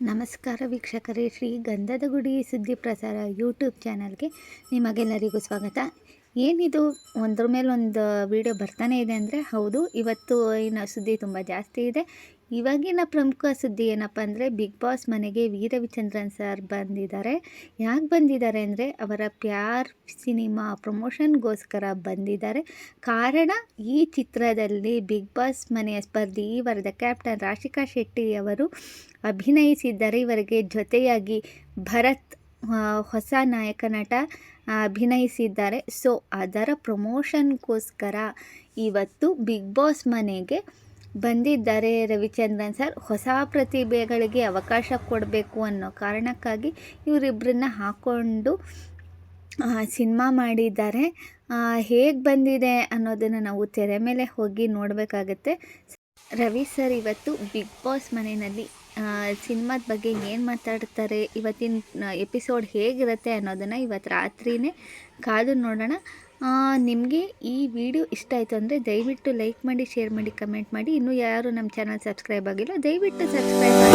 ನಮಸ್ಕಾರ ವೀಕ್ಷಕರೇ, ಶ್ರೀ ಗಂಧದ ಗುಡಿ ಸುದ್ದಿ ಪ್ರಸಾರ ಯೂಟ್ಯೂಬ್ ಚಾನಲ್ಗೆ ನಿಮಗೆಲ್ಲರಿಗೂ ಸ್ವಾಗತ. ಏನಿದು? ಒಂದ್ರ ಮೇಲೆ ಒಂದು ವಿಡಿಯೋ ಬರ್ತಾನೆ ಇದೆ ಅಂದರೆ ಹೌದು, ಇವತ್ತು ಇನ್ನು ಸುದ್ದಿ ತುಂಬ ಜಾಸ್ತಿ ಇದೆ. ಇವಾಗಿನ ಪ್ರಮುಖ ಸುದ್ದಿ ಏನಪ್ಪ ಅಂದರೆ ಬಿಗ್ ಬಾಸ್ ಮನೆಗೆ ವೀರವಿಚಂದ್ರನ್ ಸರ್ ಬಂದಿದ್ದಾರೆ. ಯಾಕೆ ಬಂದಿದ್ದಾರೆ ಅಂದರೆ ಅವರ ಪ್ಯಾರ್ ಸಿನಿಮಾ ಪ್ರಮೋಷನ್ಗೋಸ್ಕರ ಬಂದಿದ್ದಾರೆ. ಕಾರಣ ಈ ಚಿತ್ರದಲ್ಲಿ ಬಿಗ್ ಬಾಸ್ ಮನೆಯ ಸ್ಪರ್ಧಿ ಈ ಕ್ಯಾಪ್ಟನ್ ರಾಶಿಕಾ ಶೆಟ್ಟಿ ಅವರು ಅಭಿನಯಿಸಿದ್ದಾರೆ. ಇವರಿಗೆ ಜೊತೆಯಾಗಿ ಭರತ್ ಹೊಸ ನಾಯಕ ನಟ ಅಭಿನಯಿಸಿದ್ದಾರೆ. ಸೊ ಅದರ ಪ್ರಮೋಷನ್ಗೋಸ್ಕರ ಇವತ್ತು ಬಿಗ್ ಬಾಸ್ ಮನೆಗೆ ಬಂದಿದ್ದಾರೆ ರವಿಚಂದ್ರನ್ ಸರ್. ಹೊಸ ಪ್ರತಿಭೆಗಳಿಗೆ ಅವಕಾಶ ಕೊಡಬೇಕು ಅನ್ನೋ ಕಾರಣಕ್ಕಾಗಿ ಇವರಿಬ್ಬರನ್ನ ಹಾಕ್ಕೊಂಡು ಸಿನಿಮಾ ಮಾಡಿದ್ದಾರೆ. ಹೇಗೆ ಬಂದಿದೆ ಅನ್ನೋದನ್ನು ನಾವು ತೆರೆ ಮೇಲೆ ಹೋಗಿ ನೋಡಬೇಕಾಗತ್ತೆ. ರವಿ ಸರ್, ಇವತ್ತು ಬಿಗ್ ಬಾಸ್ ಮನೆಯಲ್ಲಿ ಸಿನಿಮಾದ ಬಗ್ಗೆ ಏನು ಮಾತಾಡ್ತಾರೆ, ಇವತ್ತಿನ ಎಪಿಸೋಡ್ ಹೇಗಿರುತ್ತೆ ಅನ್ನೋದನ್ನು ಇವತ್ತು ರಾತ್ರಿನೇ ಕಾದು ನೋಡೋಣ. ನಿಮಗೆ ಈ ವಿಡಿಯೋ ಇಷ್ಟ ಆಯಿತು ಅಂದರೆ ದಯವಿಟ್ಟು ಲೈಕ್ ಮಾಡಿ, ಶೇರ್ ಮಾಡಿ, ಕಮೆಂಟ್ ಮಾಡಿ. ಇನ್ನೂ ಯಾರು ನಮ್ಮ ಚಾನಲ್ ಸಬ್ಸ್ಕ್ರೈಬ್ ಆಗಿಲ್ಲ, ದಯವಿಟ್ಟು ಸಬ್ಸ್ಕ್ರೈಬ್